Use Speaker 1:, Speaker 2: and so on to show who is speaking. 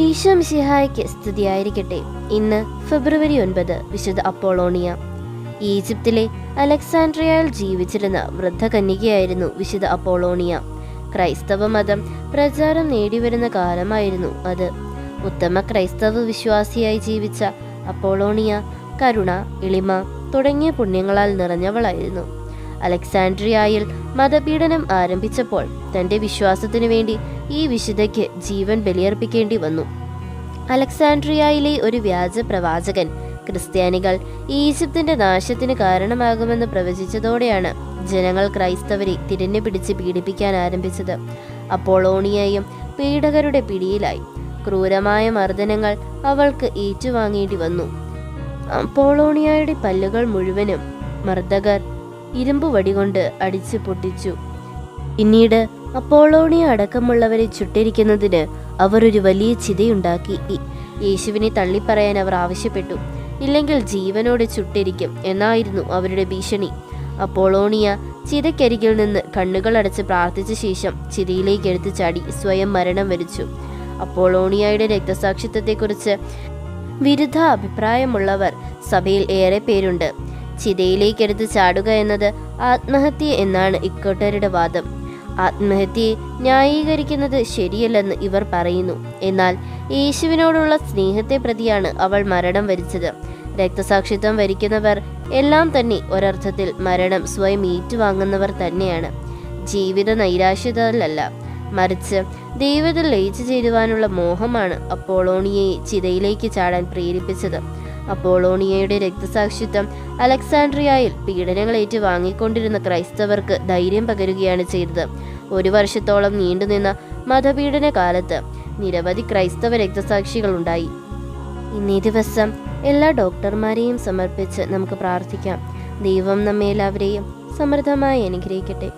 Speaker 1: ഈശോ മിശിഹായ്ക്ക് സ്തുതിയായിരിക്കട്ടെ. ഇന്ന് ഫെബ്രുവരി ഒൻപത് വിശുദ്ധ അപ്പോളോണിയ. ഈജിപ്തിലെ അലക്സാൻഡ്രിയയിൽ ജീവിച്ചിരുന്ന വൃദ്ധ കന്യകയായിരുന്നു വിശുദ്ധ അപ്പോളോണിയ. ക്രൈസ്തവ മതം പ്രചാരം നേടിവരുന്ന കാലമായിരുന്നു അത്. ഉത്തമ ക്രൈസ്തവ വിശ്വാസിയായി ജീവിച്ച അപ്പോളോണിയ കരുണ എളിമ തുടങ്ങിയ പുണ്യങ്ങളാൽ നിറഞ്ഞവളായിരുന്നു. അലക്സാൻഡ്രിയയിൽ മതപീഡനം ആരംഭിച്ചപ്പോൾ തന്റെ വിശ്വാസത്തിനു വേണ്ടി ഈ വിശുദ്ധയ്ക്ക് ജീവൻ ബലിയർപ്പിക്കേണ്ടി വന്നു. അലക്സാൻഡ്രിയയിലെ ഒരു വ്യാജ പ്രവാചകൻ ക്രിസ്ത്യാനികൾ ഈജിപ്തിന്റെ നാശത്തിന് കാരണമാകുമെന്ന് പ്രവചിച്ചതോടെയാണ് ജനങ്ങൾ ക്രൈസ്തവരെ തിരഞ്ഞു പിടിച്ച് പീഡിപ്പിക്കാൻ ആരംഭിച്ചത്. അപ്പോളോണിയയും പീഡകരുടെ പിടിയിലായി. ക്രൂരമായ മർദ്ദനങ്ങൾ അവൾക്ക് ഏറ്റുവാങ്ങേണ്ടി വന്നു. അപ്പോളോണിയയുടെ പല്ലുകൾ മുഴുവനും മർദ്ദകർ ഇരുമ്പ് വടികൊണ്ട് അടിച്ചു പൊട്ടിച്ചു. പിന്നീട് അപ്പോളോണിയ അടക്കമുള്ളവരെ ചുട്ടിരിക്കുന്നതിന് അവർ ഒരു വലിയ ചിതയുണ്ടാക്കി. യേശുവിനെ തള്ളിപ്പറയാൻ അവർ ആവശ്യപ്പെട്ടു. ഇല്ലെങ്കിൽ ജീവനോടെ ചുട്ടിരിക്കും എന്നായിരുന്നു അവരുടെ ഭീഷണി. അപ്പോളോണിയ ചിതക്കരികിൽ നിന്ന് കണ്ണുകൾ അടച്ച് പ്രാർത്ഥിച്ച ശേഷം ചിതയിലേക്ക് എടുത്തു ചാടി സ്വയം മരണം വരിച്ചു. അപ്പോളോണിയയുടെ രക്തസാക്ഷിത്വത്തെക്കുറിച്ച് വിരുദ്ധ അഭിപ്രായമുള്ളവർ സഭയിൽ ഏറെ പേരുണ്ട്. ചിതയിലേക്കെടുത്ത് ചാടുക എന്നത് ആത്മഹത്യ എന്നാണ് ഇക്കോട്ടരുടെ വാദം. ആത്മഹത്യയെ ന്യായീകരിക്കുന്നത് ശരിയല്ലെന്ന് ഇവർ പറയുന്നു. എന്നാൽ യേശുവിനോടുള്ള സ്നേഹത്തെ പ്രതിയാണ് അവൾ മരണം വരിച്ചത്. രക്തസാക്ഷിത്വം വരിക്കുന്നവർ എല്ലാം തന്നെ ഒരർത്ഥത്തിൽ മരണം സ്വയം ഏറ്റുവാങ്ങുന്നവർ തന്നെയാണ്. ജീവിത നൈരാശ്യതല്ല മറിച്ച് ദൈവത്തിൽ ലയിച്ചു ചേരുവാനുള്ള മോഹമാണ് അപ്പോളോണിയെ ചിതയിലേക്ക് ചാടാൻ പ്രേരിപ്പിച്ചത്. അപ്പോളോണിയയുടെ രക്തസാക്ഷിത്വം അലക്സാണ്ട്രിയയിൽ പീഡനങ്ങൾ ഏറ്റു വാങ്ങിക്കൊണ്ടിരുന്ന ക്രൈസ്തവർക്ക് ധൈര്യം പകരുകയാണ് ചെയ്തത്. ഒരു വർഷത്തോളം നീണ്ടുനിന്ന മതപീഡന കാലത്ത് നിരവധി ക്രൈസ്തവ രക്തസാക്ഷികൾ ഉണ്ടായി. ഇന്നീ ദിവസം എല്ലാ ഡോക്ടർമാരെയും സമർപ്പിച്ച് നമുക്ക് പ്രാർത്ഥിക്കാം. ദൈവം നമ്മെ എല്ലാവരെയും സമൃദ്ധമായി അനുഗ്രഹിക്കട്ടെ.